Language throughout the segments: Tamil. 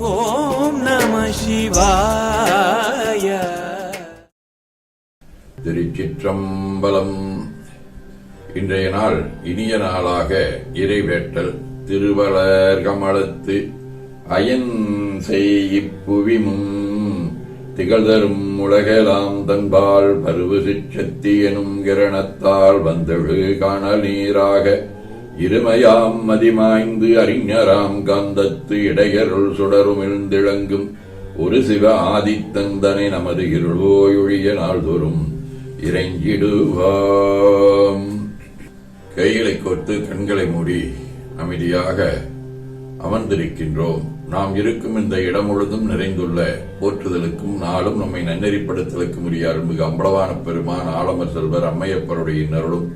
ஓம் நம சிவாய. திருச்சிற்றம்பலம். இன்றைய நாள் இனிய நாளாக இறைவேட்டல் திருவளர் கமலத்து அயன் செய்யிப்புவிமும் திகழ்தரும் உலகலாம் தன்பால் பருவு சிற்றத்தி எனும் கிரணத்தால் வந்தழு காணல் நீராக இருமையாம் மதிமாய்ந்து அறிஞராம் காந்தத்து இடையருள் சுடருமிழ்ந்திளங்கும் ஒரு சிவ ஆதித்தந்தனை நமது இருளோயொழிய நாள்தோறும் இறைஞ்சிடுவாம். கைகளை கோர்த்து கண்களை மூடி அமைதியாக அமர்ந்திருக்கின்றோம். நாம் இருக்கும் இந்த இடம் முழுதும் நிறைந்துள்ள போற்றுதலுக்கும் நாளும் நம்மை நன்னெறிப்படுத்தலுக்கும் உரிய அருள்மிகு அம்பலவான பெருமான் ஆலமர் செல்வர் அம்மையப்பருடைய நருளும்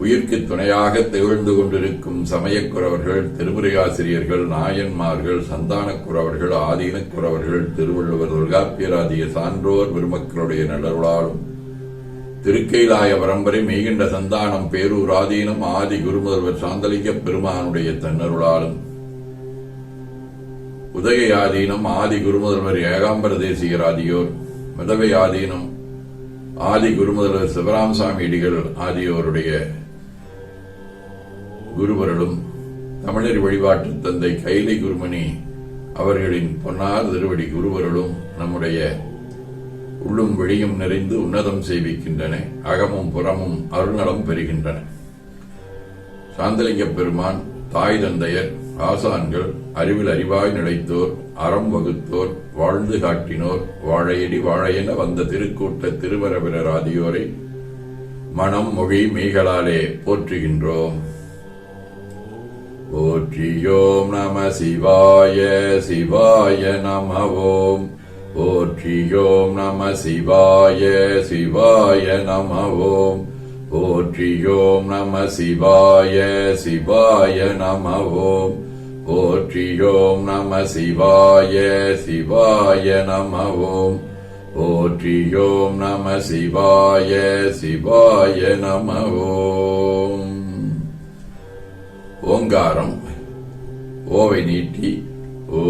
உயிர்க்கு துணையாக திகழ்ந்து கொண்டிருக்கும் சமயக்குறவர்கள் திருமுறையாசிரியர்கள் நாயன்மார்கள் சந்தானக்குறவர்கள் ஆதீனக்குறவர்கள் திருவள்ளுவர் தொல்காப்பியராதிய சான்றோர் பெருமக்களுடைய நலருளாலும் திருக்கைலாய பரம்பரை மெய்கின்ற சந்தானம் பேரூர் ஆதீனம் ஆதி குருமுதல்வர் சாந்தலிங்க பெருமானுடைய தன்னருளாலும் உதகை ஆதீனம் ஆதி குருமுதல்வர் ஏகாம்பர தேசிகர் ஆதியோர் மிதவை ஆதீனம் ஆதி குருமுதல்வர் சிவராமசாமி அடிகள் ஆகியோருடைய குருவர்களும் தமிழர் வழிபாட்டு தந்தை கைலை குருமணி அவர்களின் பொன்னார் திருவடி குருவர்களும் நம்முடைய உள்ளும் வெளியும் நிறைந்து உன்னதம் செய்விக்கின்றன. அகமும் புறமும் அருள்நலம் பெறுகின்றன. சாந்தலிங்க பெருமான் தாய் தந்தையர் ஆசான்கள் அறிவில் அறிவாய் நிலைத்தோர் அறம் வகுத்தோர் வாழ்ந்து காட்டினோர் வாழையடி வாழையென வந்த திருக்கூட்ட திருவரவிரர் ஆதியோரை மனம் மொழி மெய்களாலே போற்றுகின்றோம். போற்றியோம் நம சிவாய சிவாய நம ஓம் போற்றியோம் நம சிவாய சிவாய நம ஓம் போற்றியோம் நம சிவாய சிவாய நம ஓம் போற்றியோம் நம சிவாய சிவாய நம ஓம் போற்றியோம் நம சிவாய சிவாய நம ஓம் ஓங்காரம் ஓவை நீட்டி ஓ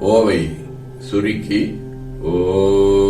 ஓவை சுருக்கி ஓ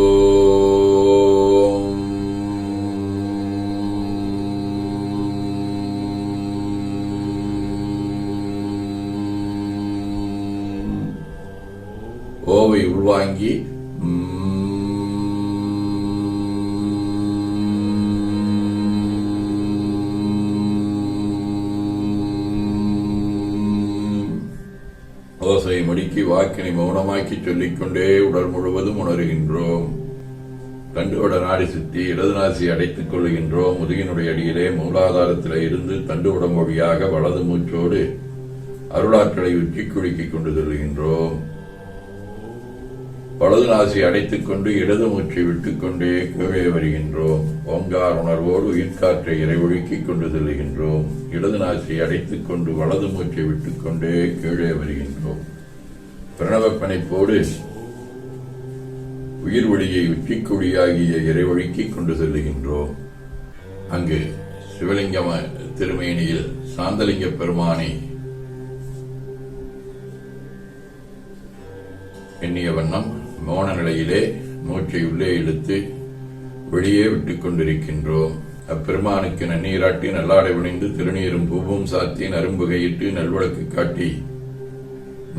ஓசை வாக்கினை மௌனமாக்கி சொல்லிக்கொண்டே உடல் முழுவதும் உணர்கின்றோம். தண்டுவட நாடி சுத்தி இடது நாசி அடைத்துக் கொள்கின்றோம் முதுகினுடைய அடியிலே மூலாதாரத்திலே இருந்து தண்டுவடம் வழியாக வலது மூச்சோடு அருளாற்றலை உச்சி குலுக்கிக் கொண்டு செல்கின்றோம். வலது நாசி அடைத்துக் கொண்டு இடது மூச்சை விட்டுக்கொண்டே கீழே வருகின்றோம். ஓங்கார் உணர்வோடு உயிர்காற்றை இறைவொழுக்கிக் கொண்டு செல்கின்றோம். இடது நாசி அடைத்துக் கொண்டு வலது மூச்சை விட்டுக்கொண்டே கீழே வருகின்றோம். பிரணவப்பனைப்போடு உயிர் ஒளியை உச்சிக்கொடியாகிய இறைவழிக்கு கொண்டு செல்லுகின்றோம். அங்கு சிவலிங்கம திருமேனியில் சாந்தலிங்க பெருமானை எண்ணிய வண்ணம் மோன நிலையிலே மூச்சை உள்ளே இழுத்து வெளியே விட்டுக் கொண்டிருக்கின்றோம். அப்பெருமானுக்கு நன்னீராட்டி நல்லாடை உணிந்து திருநீரும் பூவும் சாத்தி நரும்புகையிட்டு நல்வழக்கு காட்டி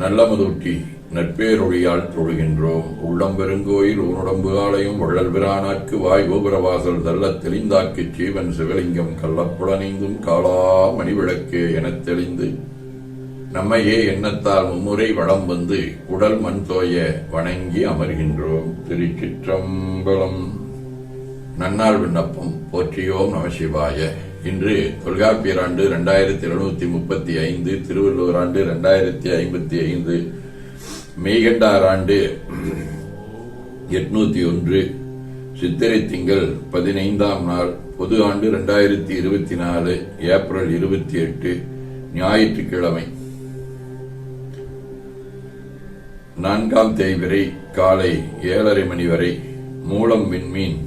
நல்லமதொட்டி நட்பேரொழியால் தொழுகின்றோம். உள்ளம் பெருங்கோயில் உன்னுடம்பு ஆலயம் வள்ளல் பிரானாக்கு வாய் கோபுரவாசல் தள்ள தெளிந்தாக்கு சீவன் சிவலிங்கம் கள்ளப்புலனைந்தும் காலா மணிவிளக்கே எனத் தெளிந்து நம்மையே எண்ணத்தால் மும்முறை வளம் வந்து உடல் மண் தோய வணங்கி அமர்கின்றோம். திருச்சிற்றம்பலம். நன்னாள் விண்ணப்பம். போற்றியோம் நமசிவாய இன்று தொல்காப்பியர் ஆண்டு இரண்டாயிரத்தி எழுநூத்தி முப்பத்தி ஐந்து திருவள்ளுவர் ஆண்டு இரண்டாயிரத்தி ஐம்பத்தி ஐந்து மெய்கண்டார் ஆண்டு எட்நூத்தி ஒன்று சித்திரை திங்கள் பதினைந்தாம் நாள் பொது ஆண்டு இரண்டாயிரத்தி இருபத்தி நாலு ஏப்ரல் இருபத்தி எட்டு ஞாயிற்றுக்கிழமை. நான்காம் தேய்விரை காலை ஏழரை மணி வரை மூலம் விண்மீன்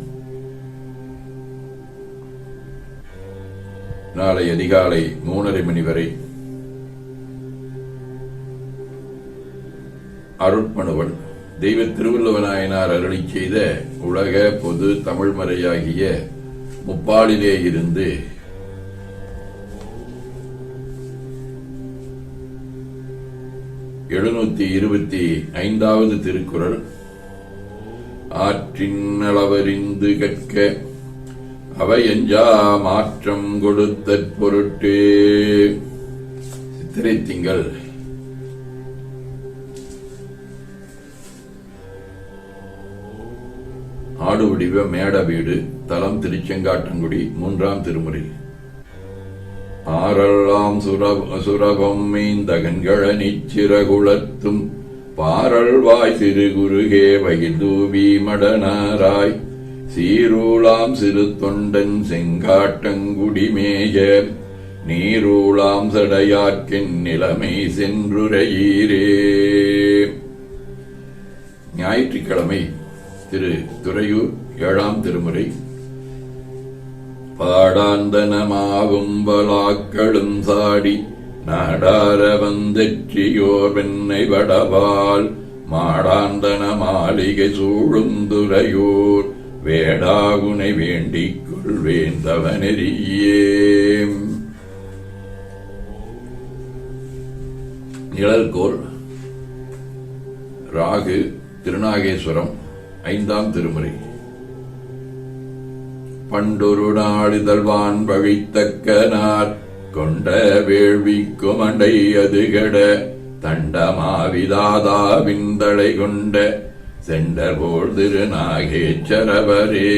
நாளை அதிகாலை மூணரை மணி வரை அருட்மணுவன் தெய்வ திருவள்ளுவநாயனார் அருளி செய்த உலக பொது தமிழ்மறையாகிய முப்பாலிலே இருந்து எழுநூத்தி இருபத்தி ஐந்தாவது திருக்குறள் ஆற்றின் அளவறிந்து கற்க அவையஞ்சா மாற்றம் கொடுத்த பொருட்டே. சித்திரை திங்கள். ஆடு வடிவ மேட வீடு தலம் திருச்செங்காட்டங்குடி மூன்றாம் திருமுறை. ஆரல்லாம் சுரபம் மீந்தகன்கள நிச்சிறகுளத்தும் பாரல் வாய் சிறு குருகே வகிதூவி மடனாராய் சீரூளாம் சிறு தொண்டன் செங்காட்டங்குடிமேய நீரூளாம் சடையார்க்கின் நிலைமை சென்றுரையீரே. ஞாயிற்றுக்கிழமை திரு துறையூர் ஏழாம் திருமுறை. பாடாந்தனமாகும் வலாக்களும் சாடி நாடார வந்தெற்றியோர் வெண்ணை வடவால் மாடாந்தன மாளிகை சூழும் துறையூர். வேடாகுனை வேண்டிக் கொள்வேந்தவனெறியே நிழல்கோள் ராகு திருநாகேஸ்வரம் ஐந்தாம் திருமுறை. பண்டொரு நாடுதல்வான் பழித்தக்கனார் கொண்ட வேள்விக்கும் அண்டை அதுகட தண்டமாவிதாதா விந்தளை கொண்ட சென்றபோல் திருநாகேச்சரவரே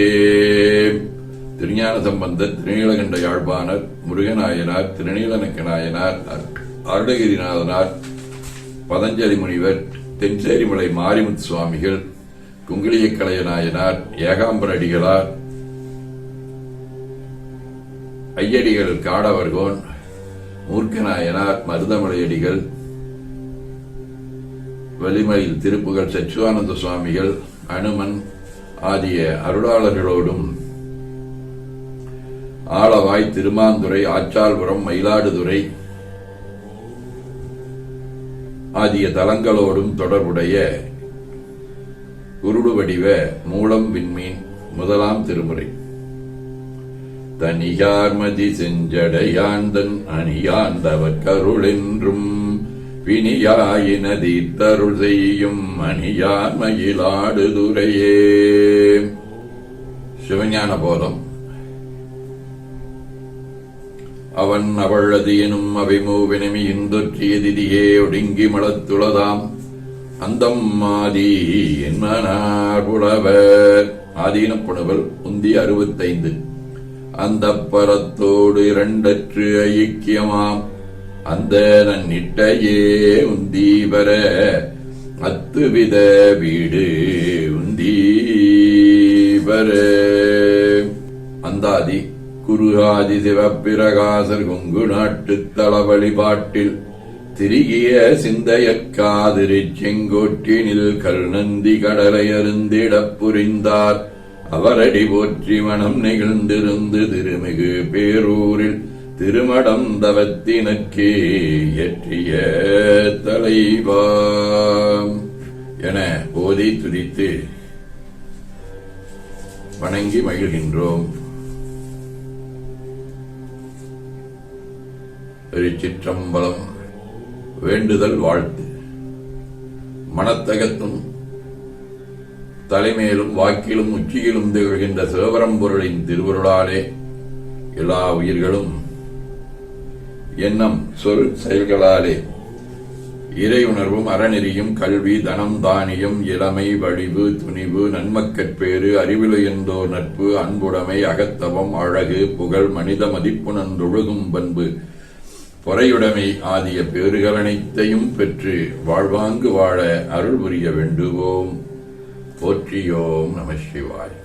திருஞான சம்பந்த திருநீலகண்ட யாழ்ப்பாணர் முருகநாயனார் திருநீலனக்க நாயனார் அருணகிரிநாதனார் பதஞ்சலி முனிவர் தென்சேரிமலை மாரிமுத்து சுவாமிகள் குங்கிலிய கலைய நாயனார் ஏகாம்பர அடிகளார் ஐயடிகள் காடவர்கோன் மூர்க்கநாயனார் மருதமலையடிகள் வலிமையில் திருப்புகள் சச்சுவானந்த சுவாமிகள் அனுமன் ஆகிய அருளாளர்களோடும் ஆளவாய் திருமாந்துறை ஆச்சால்புரம் மயிலாடுதுறை ஆகிய தலங்களோடும் தொடர்புடைய குருடு வடிவ மூலம் விண்மீன் முதலாம் திருமுறை. தனியார்மதி செஞ்சடையாந்தன் அணியாந்தவர் கருளென்றும் வினியாயின தீர்த்தருள் செய்யும் அணியார் மயிலாடுதுறையே சிவஞான போதம் அவன் அவளது எனும் அவைமூவினமி இந்தொற்றிய திதியே ஒடுங்கி மலத்துளதாம். அந்தம் ஆதி என்மனார் புலவர் ஆதீனப்புணவல் உந்தி அறுபத்தைந்து. அந்த பரத்தோடு இரண்டற்று ஐக்கியமாம். அந்த நன்னிட்டையே உந்தி பெற அத்துவித வீடு உந்தி அந்தாதி குருகாதி சிவப்பிரகாசர் கொங்கு நாட்டு தள வழிபாட்டில் திரிகிய சிந்தையக்காதிரி செங்கோட்டினில் கல் நந்தி கடலை அருந்திடப் புரிந்தார். அவரடி போற்றி மனம் நெகிழ்ந்திருந்து திருமிகு பேரூரில் திருமடம் தவத்தினக்கே இயற்றிய என போதை துதித்து வணங்கி மகிழ்கின்றோம். திருச்சிற்றம்பலம் வேண்டுதல் வாழ்த்து. மனத்தகத்தும் தலைமையிலும் வாக்கிலும் உச்சியிலும் திகழ்கின்ற சிவபரம்பொருளின் திருவருளாலே எல்லா உயிர்களும் எண்ணம் சொல் செயல்களாலே. இறை உணர்வும் அறநெறியும் கல்வி தனம் தானியம் இளமை வடிவு துணிவு நன்மக்கற்பேறு அறிவிலையந்தோர் நட்பு அன்புடைமை அகத்தவம் அழகு புகழ் மனித மதிப்புணர்ந்தொழுகும் பண்பு. பொறையுடைமை ஆகிய பேறுகள் அனைத்தையும் பெற்று வாழ்வாங்கு வாழ அருள் புரிய வேண்டுவோம். போற்றியோம் நம சிவாய்.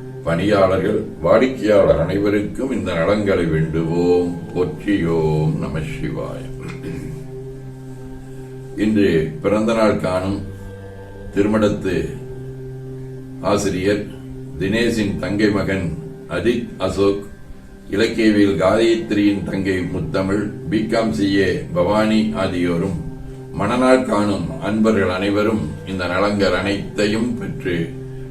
பணியாளர்கள் வாடிக்கையாளர் அனைவருக்கும் இந்த நலன்களை வேண்டுவோம். போற்றியோம் நம சிவாய். இன்று பிறந்த நாள் காணும் திருமணத்து ஆசிரியர் தினேஷின் தங்கை மகன் அஜித் அசோக் இலக்கியவியல் காயத்ரியின் தங்கை முத்தமிழ் பிகாம் சிஏ பவானி ஆகியோரும் மணநாள் காணும் அன்பர்கள் அனைவரும் இந்த நலங்கள் அனைத்தையும் பெற்று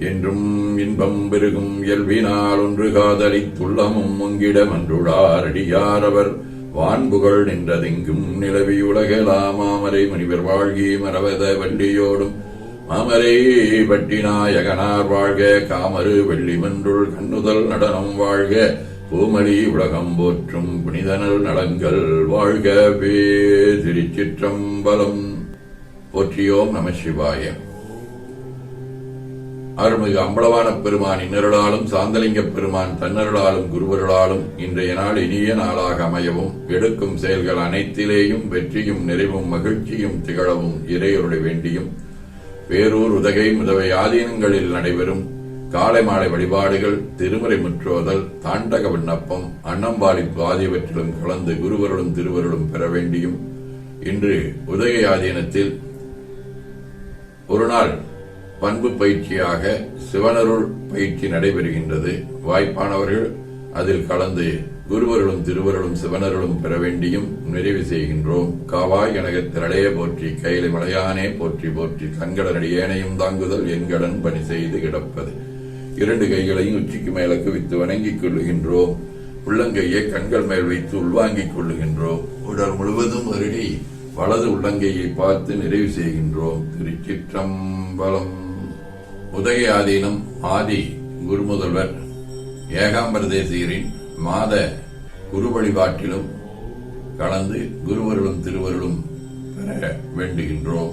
என்றும் இன்பம் பெருகும் இயல்பினால் ஒன்று காதலித்துள்ளமும் உங்கிடம் மன்றுடார் அடியார் அவர் வான்புகள் நின்றதெங்கும் நிலவி உலகலாமாமரை முனிவர் வாழ்கி மரவத வண்டியோடும் மாமரை பட்டினாயகனார் வாழ்க காமரு வெள்ளி மன்றுள் கண்ணுதல் நடனம் வாழ்க. பூமலி உலகம் போற்றும் புனிதனல் நடங்கள் வாழ்க வே திருச்சிற்றம்பலம். போற்றியோம் நம சிவாயம் அருள்மிகு அம்பலவான பெருமான் இன்னருளாலும் சாந்தலிங்க பெருமான் தன்னருளாலும் குருவருளாலும் இன்றைய நாள் இனிய நாளாக அமையவும் எடுக்கும் செயல்கள் அனைத்திலேயும் வெற்றியும் நிறைவும் மகிழ்ச்சியும் திகழவும் இறையருளை வேண்டியும். பேரூர் உதகை முதவை ஆதீனங்களில் நடைபெறும் காலை மாலை வழிபாடுகள் திருமுறை முற்றோதல் தாண்டக விண்ணப்பம் அன்னம்பாளிப்பு ஆகியவற்றிலும் கலந்து குருவருளும் திருவருளும் பெற வேண்டியும். இன்று உதகை ஆதீனத்தில் ஒரு நாள் பண்பு பயிற்சியாக சிவனருள் பயிற்சி நடைபெறுகின்றது. வாய்ப்பானவர்கள் அதில் கலந்து குருவருளும் திருவருளும் சிவனருளும் பெற வேண்டியும் நிறைவு செய்கின்றோம். காவாய் திரளைய போற்றி கையில மலையானே போற்றி போற்றி தங்கடன் ஏனையும் தாங்குதல் என்கடன் பணி செய்து கிடப்பது. இரண்டு கைகளையும் உச்சிக்கு மேல குவித்து வணங்கிக் கொள்ளுகின்றோம். உள்ளங்கையை கண்கள் மேல் வைத்து உள்வாங்கிக் கொள்ளுகின்றோம். உடல் முழுவதும் வருடி வலது உள்ளங்கையை பார்த்து நிறைவு செய்கின்றோம். திருச்சிற்றம்பலம். உதய ஆதீனம் ஆதி குருமுதல்வர் ஏகாம்பரதேசியரின் மாத குரு வழிபாட்டிலும் கலந்து குருவருளும் திருவருளும் பெற வேண்டுகின்றோம்.